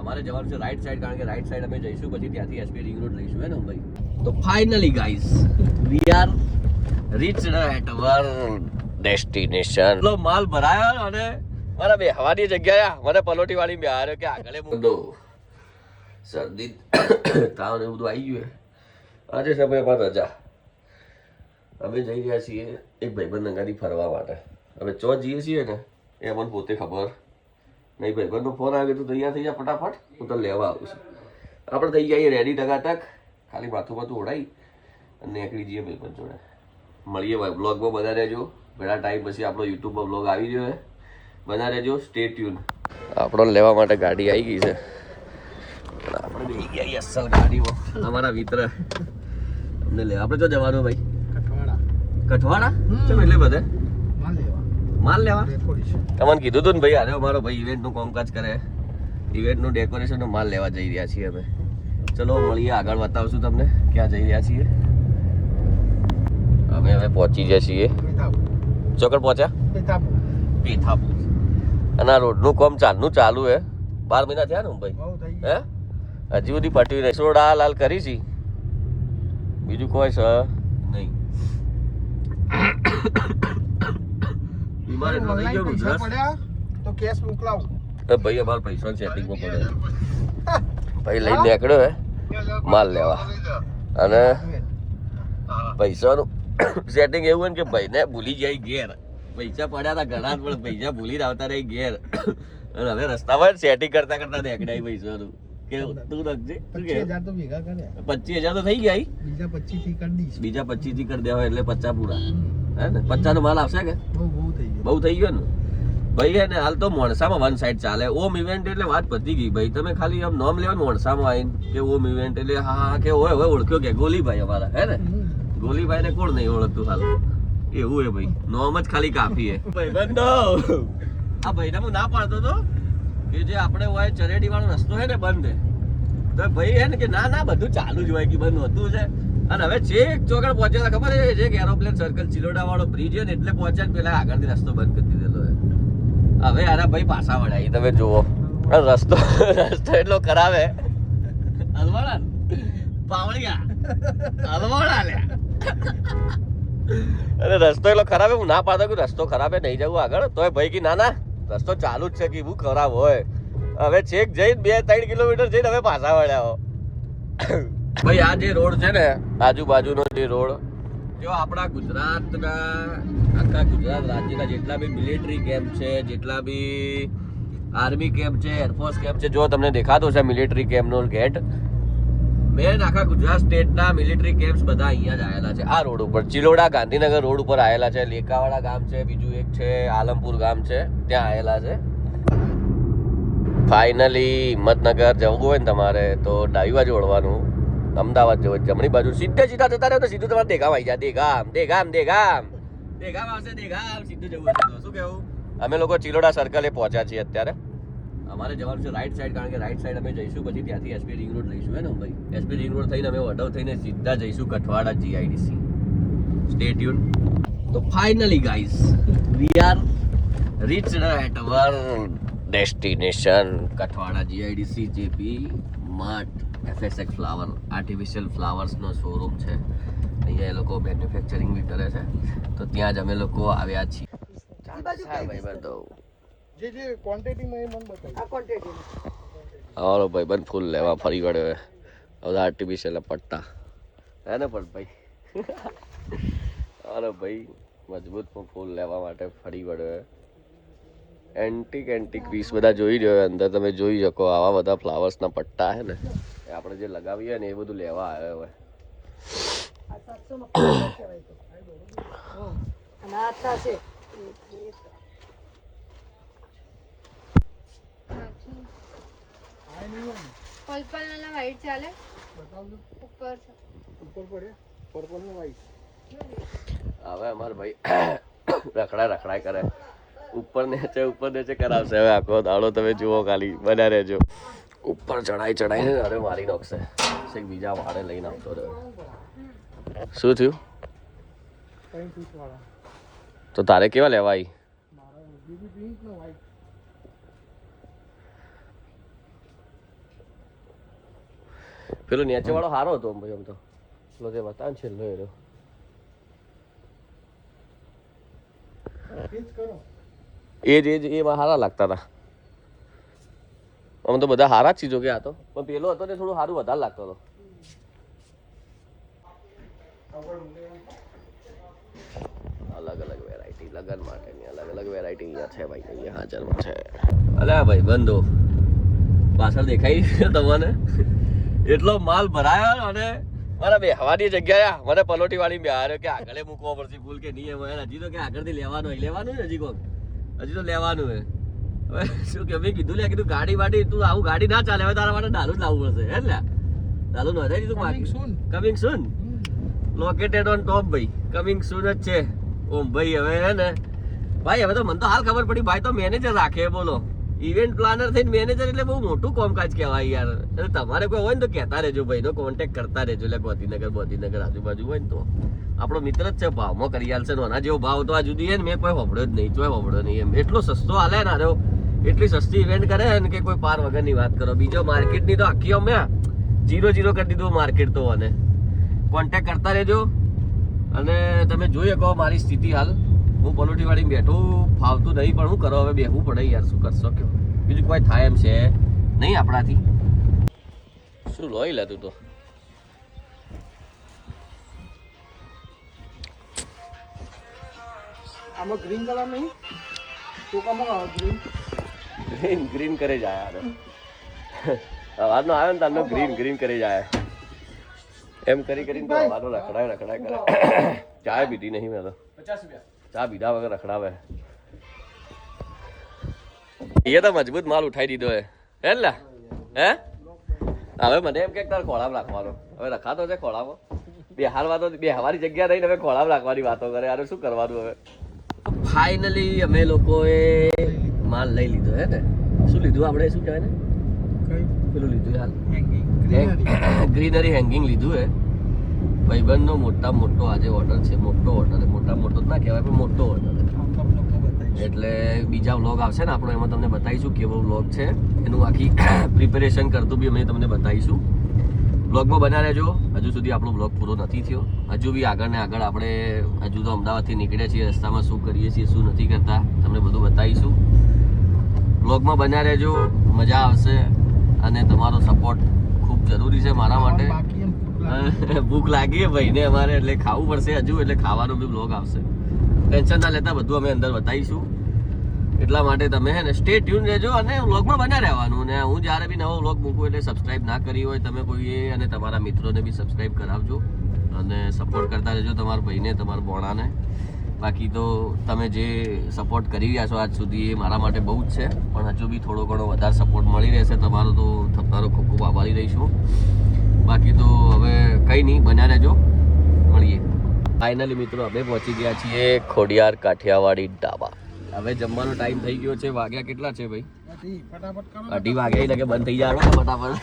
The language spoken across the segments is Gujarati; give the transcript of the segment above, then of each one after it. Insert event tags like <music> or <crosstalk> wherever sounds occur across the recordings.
અમારે જવાનું છે રાઈટ સાઈડ કારણ કે રાઈટ સાઈડ અમે જઈશું, પછી ત્યાંથી એસપી રિંગ રોડ લઈશું, હે ને ભાઈ તો finally guys we are reach at our destination લો માલ ભરાયો અને મારા બે હવાની જગ્યાએ મને પલોટી વાળી બે હારે કે આગળ મૂંડો શરદી <coughs> તાવ ને બધું આવી ગયું આજે આજે સમયમાં રજા. અમે જઈ રહ્યા છીએ એક ભાઈબંધ ગાડી ફરવા માટે. હવે ચો જઈએ છીએ ને એ મને પોતે ખબર. નહીં ભાઈબંધનો ફોન આવ્યો તો તૈયાર થઈ જા ફટાફટ હું તને લેવા આવું છું. આપણે થઈ જઈએ રેડી ટકા તક ખાલી માથું માથું ઓઢાઈ અને નીકળી જઈએ ભાઈબંધ જોડે. મળીએ ભાઈ બ્લોગમાં બધા રહેજો. ઘણા ટાઈમ પછી આપણો યુટ્યુબમાં બ્લોગ આવી રહ્યો છે. બધા રહેજો સ્ટે ટ્યુન આપણો લેવા માટે ગાડી આવી ગઈ છે. આપણે બેસી ગયા અસલ ગાડીમાં. અમારા મિત્ર. અમને લે આપણે જો જવાનું ભાઈ. કઠવાડા. કઠવાડા? એટલે બધે? માલ લેવા? તમને કીધું હતું ને ભાઈ અરે મારો ભાઈ ઇવેન્ટનું કામકાજ કરે. ઇવેન્ટનું ડેકોરેશનનું માલ લેવા જઈ રહ્યા છીએ અમે. ચલો મળીએ આગળ બતાવશું તમને ક્યાં જઈ રહ્યા છીએ. અમે હવે પહોંચી ગયા છીએ. ચોકડ પહોંચ્યા? પીથાપુર અને આ રોડનું કામ ચાલનું ચાલુ હે. બાર મહિના થયા ને ભાઈ? હે? હજી સુધી પટવી નહીં. સોડા લાલ કરી છી. બીજું કોઈ સર નહીં. બીમાર એટલો થઈ ગયો પૈસા પડ્યા તો કેશ મોકલાવ. એ ભાઈ અમાર પૈસા સેટિંગમાં પડે. ભાઈ લઈને નીકળ્યો હે. માલ લેવા. અને પૈસાનું સેટિંગ એવું હોય ને કે ભાઈને ભૂલી જાય ઘેર. પૈસા પડ્યા હતા ઘણા પણ પૈસા ભૂલી આવતા રહી ઘેર. અને હવે રસ્તામાં સેટિંગ કરતા કરતા દેખડાય પૈસાનું. કે તું રખજે પચીસ હજાર તો થઈ ગયા બીજા પચીસથી કરી દઈશ. બીજા પચીસથી કરી દેવા એટલે પચાસ પૂરા. હે ને? પચાસ માલ આવશે કે? બહુ થઈ ગયું. બહુ થઈ ગયો ને? ભાઈ એને ને હાલ તો મોણસામાં વન સાઈડ ચાલે. ઓમ ઇવેન્ટ એટલે વાત પતી ગઈ ભાઈ. તમે ખાલી આમ નોમ લેવાનું મોણસામાં આવીને કે ઓમ ઇવેન્ટ એટલે હા હા કે હોય હોય ઓળખ્યો કે? ગોલીભાઈ અમારા હે ને. ગોલીભાઈ ને કોણ નહીં ઓળખતું હાલ? એવું હે ભાઈ. નોમ જ ખાલી કાફી હે. ભાઈ ભાઈબંધો આ ભાઈને હું ના પાડતો તો કે જે આપણે હોય ચરેડી વાળો રસ્તો હે ને બંધ. હે તો ભાઈ હે ને કે ના ના બધું ચાલુ જ હોય કે બંધ હોતું છે અને હવે છેક ચોકડ પહોંચ્યા ખબર છે? જે એરોપ્લેન સર્કલ ચિલોડા વાળો બ્રિજ ને, એટલે પહોંચ્યા ને પેલા આગળથી રસ્તો બંધ કરી દીધેલો હવે આના ભાઈ પાછા વળાય. તમે જુઓ. રસ્તો રસ્તો એટલો ખરાબ હે હલવાડા? પાવળિયા. હલવાડા લ્યા. અરે રસ્તો એટલો ખરાબ હે ના પાડતો કે રસ્તો ખરાબ નહીં જવું આગળ. તોય ભાઈ કે, ના ના, રસ્તો ચાલુ જ છે કે હું ખરાબ હોય. હવે છેક જઈને બે ત્રણ કિલોમીટર જઈને હવે પાછા વળ્યા ભાઈ, આ જે રોડ છે ને, આજુબાજુનો જે રોડ, જો આપણા ગુજરાતના, આખા ગુજરાત રાજ્યના જેટલા બી મિલિટરી કેમ્પ છે, જેટલા બી આર્મી કેમ્પ છે એરફોર્સ કેમ્પ છે, જો તમને દેખાતો છે મિલિટરી કેમ્પનો ગેટ મેન આખા ગુજરાત સ્ટેટના મિલિટરી કેમ્પ્સ બધા અહીંયા જ આવેલા છે. આ રોડ ઉપર, ચિલોડા ગાંધીનગર રોડ ઉપર આવેલા છે, લેકાવાડા ગામ છે, બીજું એક છે, આલમપુર ગામ છે, ત્યાં આવેલા છે. ફાઇનલી હિંમતનગર જવું હોય ને તમારે, તો ડાયવા જ વળવાનું. અમદાવાદ જવું જમણી બાજુ સીધે સીધા જતા રહ્યો તો સીધું તમારે દેગામ આવી જાય. દેગામ દેગામ દેગામ. દેગામ આવશે દેગામ. સીધું જવું હશે તો શું કેવું અમે લોકો ચિલોડા સર્કલે પહોંચ્યા છીએ અત્યારે. અમારે જવાનું છે રાઈટ સાઈડ કારણ કે રાઈટ સાઈડ અમે જઈશું પછી ત્યાંથી એસપી રિંગ રોડ લઈશું હે ને ભાઈ એસપી રિંગ રોડ થઈને અમે વડવ થઈને સીધા જઈશું કઠવાડા જીઆઈડીસી સ્ટે ટ્યુન તો finally guys we are reached at our destination Kathwada GIDC JP Mart એફએસએક flower artificial ફ્લાવર્સનો શોરૂમ છે. અહીંયા એ લોકો મેન્યુફેક્ચરિંગ બી કરે છે. તો ત્યાં જ અમે લોકો આવ્યા છીએ. બતાવી. અમારો ભાઈબંધ ફૂલ લેવા ફરી વળ્યો હવે આર્ટિફિશિયલ પટ્ટા હે ને પણ ભાઈ? <laughs> અરે ભાઈ મજબૂત ફૂલ લેવા માટે ફરી વળ્યો એન્ટિક એન્ટિક પીસ બધા જોઈ રહ્યો અંદર તમે જોઈ શકો આવા બધા ફ્લાવર્સના પટ્ટા છે ને. એ આપણે જે લગાવીએ ને એ બધું લેવા આવ્યો હોય. અને આ થશે આ નહીં હોય ને. પર્પલ અને વ્હાઈટ ચાલે ઉપર છે. ઉપર પડે. પર્પલ ને વ્હાઈટ હવે અમારે ભાઈ <coughs> રખડા રખડા કરે. ઉપર નેચે, ઉપર નીચે કરાવશે. હવે આખો દાડો તમે જુઓ ખાલી. બધા રહેજો. ઉપર ચડાઈ ચડાઈને અરે મારી નાખશે એક બીજા વાળે લઈને આવતો રહ્યો. શું થયું? તો તારે કેવા લેવાય? પેલો નેચે વાળો સારો હતો ભાઈ આમ તો. પેલો જે બતાવે છેલ્લો એરો એ જ એ જ એમાં સારા લાગતા હતા આમ તો બધા સારા જ ચીજો કે આ તો. પણ પેલો હતો ને થોડું સારું વધારે લાગતો હતો. અલગ અલગ વેરાયટી લગન માટેની અલગ અલગ વેરાયટી અહીંયા છે ભાઈ, અહીંયા હાજરમાં છે. અલ્યા ભાઈ, બંધો. પાછળ દેખાય છે તમને. એટલો માલ ભરાયો અને મારા બે હવાની જગ્યાએ મને પલોટી વાળી બે હાર્યો કે આગળ મૂકવો પડશે ભૂલ કે નહીં એમ. હજી તો કે આગળથી લેવાનું લેવાનું ને હજી કોક. હજી તો લેવાનું હે. હવે શું કે મેં કીધું લે કીધું ગાડી વાડી તું આવું ગાડી ના ચાલે હવે તારા માટે ડાલું જ લાવવું પડશે. હે ને ડાલું નોંધાઈ દીધું Coming soon. Coming soon located on top ભાઈ. કમિંગ સૂન જ છે. ઓમ ભાઈ હવે હે ને? ભાઈ હવે તો મને તો હાલ ખબર પડી ભાઈ તો મેનેજર રાખે બોલો. ઇવેન્ટ પ્લાનર થઈને મેનેજર એટલે બહુ મોટું કામકાજ કહેવાય યાર. એટલે તમારે કોઈ હોય ને તો કહેતા રહેજો ભાઈનો કોન્ટેક કરતા રહેજો. એટલે ગોધીનગર ગોધીનગર આજુબાજુ હોય ને તો. આપણો મિત્ર જ છે, ભાવમાં કરી આલશે આના જેવો ભાવ તો આ જુદી છે ને, મેં કોઈ હોબળ્યો જ નહીં, ચોય હોબળ્યો નહીં એમ. એટલો સસ્તો હાલે ને આરો એટલી સસ્તી ઇવેન્ટ કરે ને કે કોઈ પાર વગરની વાત કરો. બીજો માર્કેટની તો આખી અમે જીરો જીરો કરી દીધું માર્કેટ તો અને. કોન્ટેક કરતા રહેજો. અને તમે જોઈ શકો મારી સ્થિતિ હાલ. હું પલોટી વાળી બેઠું ફાવતું નહીં પણ હું કરો હવે બેહવું પડે યાર શું કરશો કયો બીજું કોઈ થાય એમ છે? નહીં આપણાથી? શું લોહી લેતું તો? આમાં ગ્રીન કલર નહીં? ટૂંકામાં ગ્રીન ગ્રીન ગ્રીન કરે જાય યાર અવાજનો આવ્યો ને તારનો ગ્રીન ગ્રીન કરી જાય એમ કરી કરીને તો અવાજનો રખડાય રખડાય કરે ચાય પીધી નહીં મેં તો. ચા પીધા વગર રખડાવે. એ તો મજબૂત માલ ઉઠાઈ દીધો હે. ને હે? હવે મને એમ કે તારે ખોળામ રાખવાનો. હવે રખાતો છે ખોળામાં. બે તો વાતો બે હવારી જગ્યા રહીને હવે ખોળામાં રાખવાની વાતો કરે. અરે શું કરવાનું હવે? ફાઇનલી અમે લોકોએ માલ લઈ લીધો હે ને. શું લીધું આપણે શું કહેવાય ને? કઈ? પેલું લીધું હાલ. ગ્રીનરી હેંગિંગ <coughs> લીધું હે. ભાઈબંધનો મોટા મોટો આજે ઓર્ડર છે મોટો ઓર્ડર મોટા મોટો જ ના કહેવાય પણ મોટો ઓર્ડર એટલે બીજા વ્લોગ આવશે ને આપણો એમાં તમને બતાવીશું કેવો વ્લોગ છે. એનું આખી <coughs> પ્રિપેરેશન કરતું બી અમે તમને બતાવીશું. વ્લોગમાં બના રહેજો. હજુ સુધી આપણો વ્લોગ પૂરો નથી થયો. હજુ બી આગળ ને આગળ આપણે હજુ તો અમદાવાદથી નીકળ્યા છીએ રસ્તામાં શું કરીએ છીએ શું નથી કરતા તમને બધું બતાવીશું. વ્લોગમાં બન્યા રહેજો. મજા આવશે અને તમારો સપોર્ટ ખૂબ જરૂરી છે મારા માટે. ભૂખ લાગી ભાઈને અમારે, એટલે ખાવું પડશે હજુ, એટલે ખાવાનો બી બ્લોગ આવશે. ટેન્શન ના લેતા, બધું અમે અંદર બતાવીશું. એટલા માટે તમે હે ને સ્ટે ટ્યુન રહેજો અને વ્લોગમાં બના રહેવાનું. ને હું જ્યારે બી નવો વ્લોગ મૂકું એટલે સબસ્ક્રાઇબ ના કરી હોય, તમે કોઈએ અને તમારા મિત્રોને બી સબસ્ક્રાઇબ કરાવજો. અને સપોર્ટ કરતા રહેજો તમારા ભાઈને, તમારા બોણાને. બાકી તો તમે જે સપોર્ટ કરી રહ્યા છો આજ સુધી એ મારા માટે બહુ જ છે. પણ હજુ બી થોડો ઘણો વધારે સપોર્ટ મળી રહેશે. તમારો તો તમારો ખૂબ ખૂબ આભારી રહીશું. બાકી તો હવે કંઈ નહીં બન્યા રહેજો. મળીએ. ફાઇનલી મિત્રો અમે પહોંચી ગયા છીએ ખોડિયાર કાઠિયાવાડી ઢાબા. હવે જમવાનો ટાઈમ થઈ ગયો છે. વાગ્યા કેટલા છે ભાઈ? અઢી વાગ્યા એટલે બંધ થઈ ને ફટાફટ.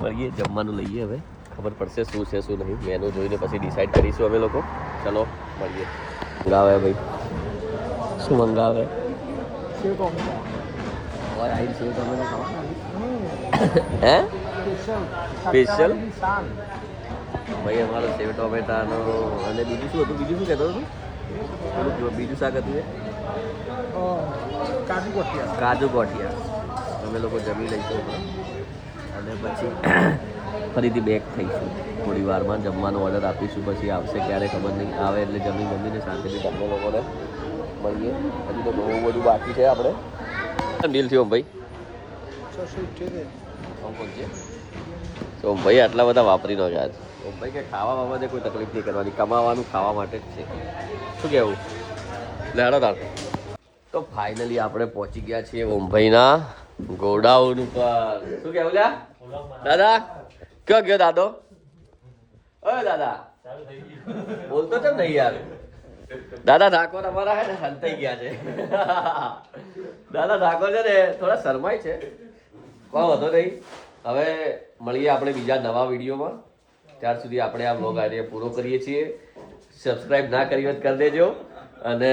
મળીએ જમવાનું લઈએ હવે. ખબર પડશે શું છે શું નહીં. મેનુ જોઈને પછી ડિસાઈડ કરીશું અમે લોકો. ચલો મળીએ. મંગાવે ભાઈ. શું મંગાવે? હે? સ્પેશિયલ. ભાઈ અમારો સેવ ટોમેટાનો અને બીજું શું હતું? બીજું શું કહેતો હતું થોડું બીજું શાક હતું એ? કાજુ કઠિયા. કાજુ ગોઠિયા અમે લોકો જમી લઈશું અને પછી <coughs> ફરીથી બેક થઈશું. થોડી વારમાં જમવાનો ઓર્ડર આપીશું. પછી આવશે ક્યારે ખબર નહીં. આવે એટલે જમી જમીને શાંતિથી તમને લોકોને મળીએ. હજી તો બહુ બધું બાકી છે આપણે. ડીલ થયો ભાઈ? છસો ઇઠ્યોતેર. છે ભાઈ આટલા બધા વાપરી નો આજ ભાઈ કે ખાવા બાબતે કોઈ તકલીફ નહીં કરવાની, કમાવાનું, ખાવા માટે જ છે. શું કહેવું? લેડો તાર તો ફાઇનલી આપણે પહોંચી ગયા છીએ ઓમભાઈના ગોડાઉન ઉપર શું કહેવું લ્યા? દાદા, કયો ગયો દાદો? ઓય દાદા. બોલતો કેમ નહીં યાર? દાદા ઠાકોર અમારા હે ને હંતાઈ ગયા છે. દાદા ઠાકોર છે ને, થોડા શરમાય છે. કોઈ વધો નહીં. હવે મળીએ આપણે બીજા નવા વિડીયોમાં. ત્યાર સુધી આપણે આ બ્લોગ આજે પૂરો કરીએ છીએ. સબસ્ક્રાઈબ ના કરી હોય કરી દેજો. અને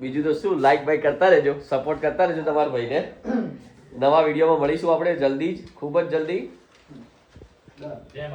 બીજું તો શું લાઈક બાઈક કરતા રહેજો સપોર્ટ કરતા રહેજો તમારા ભાઈને. નવા વિડીયોમાં મળીશું આપણે જલ્દી જ, ખૂબ જ જલ્દી. જય